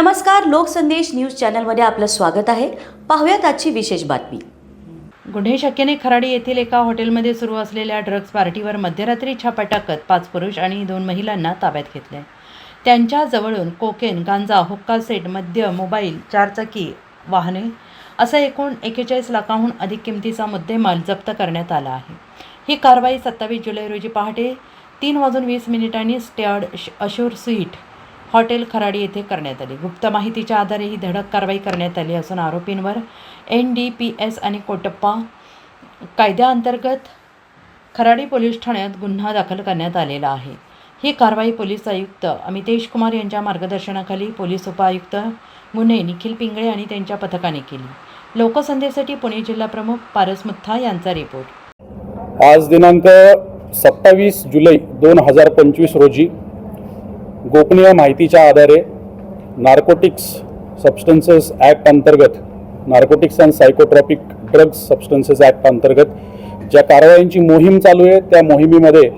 नमस्कार लोकसंदेश न्यूज चॅनलमध्ये आपलं स्वागत आहे. पाहूयात आजची विशेष बातमी. गुन्हे शक्यने खराडी येथील एका हॉटेलमध्ये सुरू असलेल्या ड्रग्ज पार्टीवर मध्यरात्री छापा टाकत पाच पुरुष आणि दोन महिलांना ताब्यात घेतले. त्यांच्या जवळून कोकेन गांजा हुक्का सेट मद्य मोबाईल चारचाकी वाहने असं एकूण एकेचाळीस लाखाहून अधिक किमतीचा मुद्देमाल जप्त करण्यात आला आहे. ही कारवाई सत्तावीस जुलै रोजी पहाटे तीन वाजून वीस मिनिटांनी स्टेअर्ड अशोर स्वीट हॉटेल खराडी येथे करण्यात आली. गुप्त माहितीच्या आधारे ही धडक कारवाई करण्यात आली असून आरोपींवर एन डी पी एस आणि कोटप्पा कायद्याअंतर्गत खराडी पोलीस ठाण्यात गुन्हा दाखल करण्यात आलेला आहे. ही कारवाई पोलीस आयुक्त अमितेश कुमार यांच्या मार्गदर्शनाखाली पोलीस उपायुक्त मुन्हे निखिल पिंगळे आणि त्यांच्या पथकाने केली. लोकसंदेसाठी पुणे जिल्हा प्रमुख पारस मुथा यांचा रिपोर्ट आज दिनांक सत्तावीस जुलै दोन हजार पंचवीस रोजी गोपनीय माहितीच्या आधारे नार्कोटिक्स सबस्टन्सेस ॲक्ट अंतर्गत narcotics and psychotropic drugs substances act अंतर्गत ज्या कारवाईंची मोहीम चालू आहे त्या मोहिमेमध्ये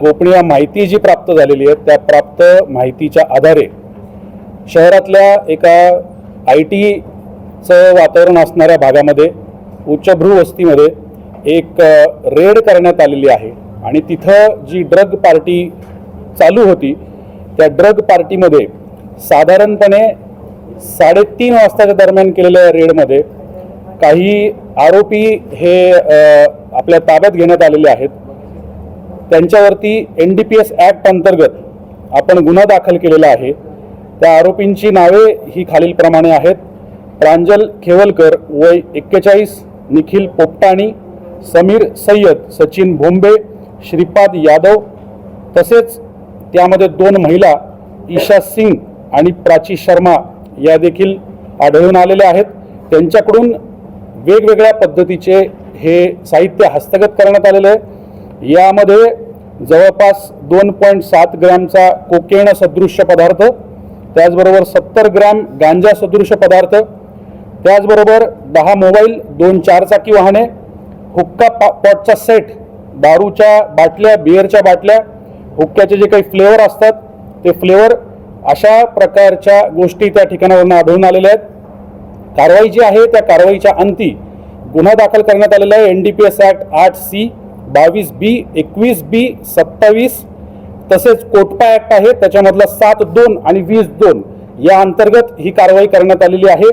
गोपनीय माहिती जी प्राप्त झालेली आहे त्या प्राप्त माहितीच्या आधारे शहरातल्या एका आय टीचं वातावरण असणाऱ्या भागामध्ये उच्चभ्रू वस्तीमध्ये एक रेड करण्यात आलेली आहे. आणि तिथं जी ड्रग पार्टी चालू होती त्या ड्रग पार्टीमध्ये साधारणपणे साडेतीन वाजताच्या दरम्यान केलेल्या रेडमध्ये काही आरोपी हे आपल्या ताब्यात घेण्यात आलेले आहेत. त्यांच्यावरती N D P S act अंतर्गत आपण गुन्हा दाखल केलेला आहे. त्या आरोपींची नावे ही खालीलप्रमाणे आहेत. प्रांजल खेवलकर वय एक्केचाळीस निखिल पोपटाणी समीर सय्यद सचिन भोंबे श्रीपाद यादव तसेच त्यामध्ये दोन महिला ईशा सिंग आणि प्राची शर्मा या देखील आढळून आलेल्या आहेत. त्यांच्याकडून वेगवेगळ्या पद्धतीचे हे साहित्य हस्तगत करण्यात आलेलं आहे. यामध्ये जवळपास दोन पॉईंट सात ग्रॅमचा कोकेण सदृश्य पदार्थ त्याचबरोबर सत्तर ग्रॅम गांजा सदृश्य पदार्थ त्याचबरोबर दहा मोबाईल दोन चारचाकी वाहने हुक्का पा पॉटचा सेट दारूच्या बाटल्या बिअरच्या बाटल्या हुक्क्याचे जे काही फ्लेवर असतात ते फ्लेवर अशा प्रकारच्या गोष्टी त्या ठिकाणावरून आढळून आलेल्या आहेत. कारवाई जी आहे त्या कारवाईच्या अंती गुन्हा दाखल करण्यात आलेला आहे. N D P S act आठ सी बावीस बी एकवीस बी सत्तावीस. तसेच कोटपा ॲक्ट आहे त्याच्यामधला सात दोन आणि वीस दोन या अंतर्गत ही कारवाई करण्यात आलेली आहे.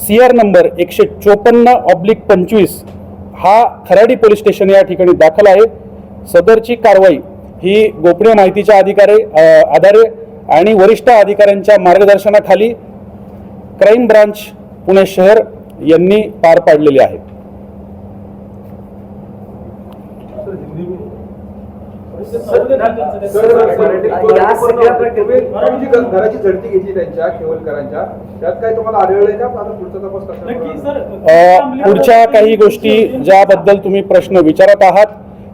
सी आर नंबर एकशे चोपन्न ऑब्लिक पंचवीस हा खराडी पोलीस स्टेशन या ठिकाणी दाखल आहे. सदरची कारवाई ही गोपनीय माहितीच्या अधिकारी आधारे आणि वरिष्ठ अधिकाऱ्यांच्या मार्गदर्शनाखाली क्राईम ब्रांच पुणे शहर यांनी पार पाडलेली आहे. पुढच्या काही गोष्टी ज्याबद्दल तुम्ही प्रश्न विचारत आहात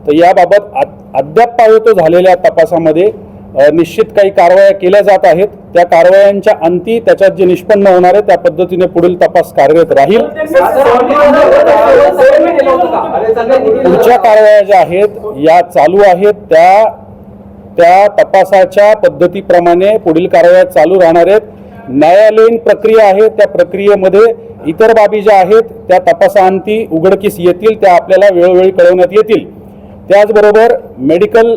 तर याबाबत अद्याप पावेतो झालेल्या तपासामध्ये निश्चित काही कारवाया केल्या जात आहेत. त्या कारवायांच्या अंती त्याच्यात जे निष्पन्न होणार आहे त्या पद्धतीने पुढील तपास कार्यरत राहील. पुढच्या कारवाया ज्या आहेत या चालू आहेत. त्या त्या तपासाच्या पद्धतीप्रमाणे पुढील कारवाया चालू राहणार आहेत. न्यायालयीन प्रक्रिया आहे त्या प्रक्रियेमध्ये इतर बाबी ज्या आहेत त्या तपासाअंती उघडकीस येतील त्या आपल्याला वेळोवेळी कळवण्यात येतील. त्याचबरोबर मेडिकल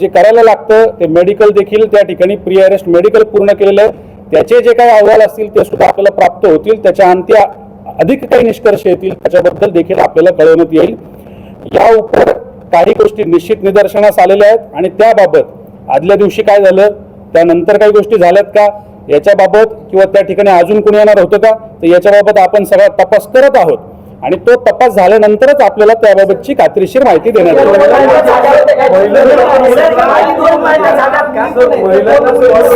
जे करायला लागतं ते मेडिकल देखील त्या ठिकाणी प्री अरेस्ट मेडिकल पूर्ण केलेलं आहे त्याचे जे काही अहवाल असतील ते सुद्धा आपल्याला प्राप्त होतील. त्याच्या अंत्य अधिक काही निष्कर्ष येतील त्याच्याबद्दल देखील आपल्याला कळवण्यात येईल. या उपर काही गोष्टी निश्चित निदर्शनास आलेल्या आहेत आणि त्याबाबत आदल्या दिवशी काय झालं त्यानंतर काही गोष्टी झाल्यात का याच्याबाबत किंवा त्या ठिकाणी अजून कोणी येणार होतं का तर याच्याबाबत आपण सगळा तपास करत आहोत. आणि तो तपास झाल्यानंतरच आपल्याला त्याबाबतची खात्रीशीर माहिती देण्यात येईल.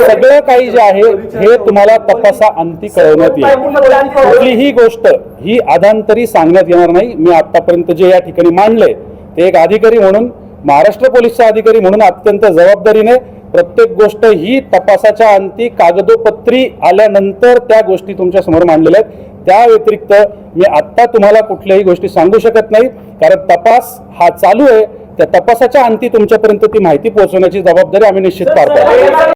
सगळं काही जे आहे हे तुम्हाला तपासा अंती कळवण्यात येईल. कुठलीही गोष्ट ही आधांतरी सांगण्यात येणार नाही. मी आतापर्यंत जे या ठिकाणी मांडले ते एक अधिकारी म्हणून महाराष्ट्र पोलीसचा अधिकारी म्हणून अत्यंत जबाबदारीने प्रत्येक गोष्ट ही तपासाच्या अंती कागदोपत्री आल्यानंतर त्या गोष्टी तुमच्यासमोर मांडलेल्या आहेत. त्या व्यतिरिक्त मी आत्ता तुम्हाला कुठल्याही गोष्टी सांगू शकत नाही. कारण तपास हा चालू आहे. त्या तपासाच्या अंती तुमच्यापर्यंत ती माहिती पोहोचवण्याची जबाबदारी आम्ही निश्चित पार पाडू